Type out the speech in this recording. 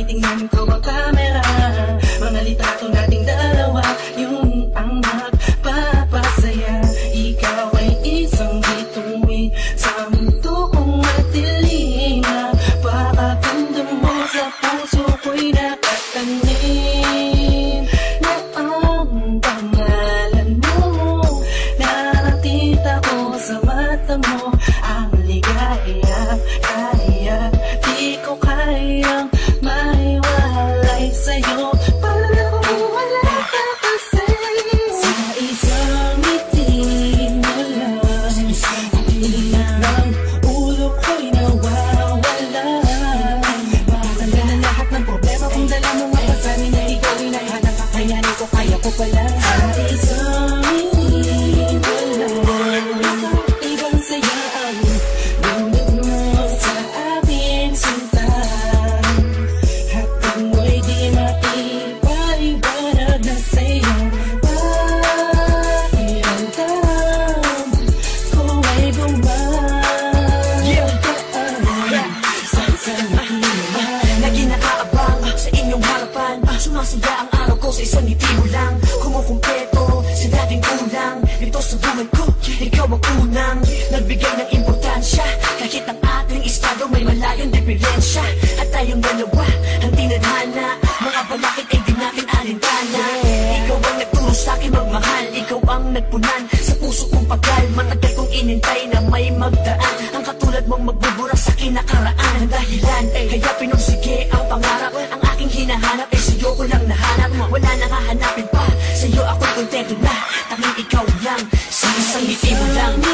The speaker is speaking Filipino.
tinitingnan ko gusto susubukan ko Ikaw ang unang nagbigay ng importansya. Kahit ang ating estado may malayong diferensya. At tayong dalawa ang tinadhana. Mga balakit ay di natin alintana. Ikaw ang nagturo sa akin magmahal. Ikaw ang nagpunan sa puso kong pagal Matagal kong inintay na may magdaan. Ang katulad mong magbubura sa kinakaraan. Ang dahilan ay kaya pinursige ang pangarap Ang aking hinahanap ay sa'yo ko lang down.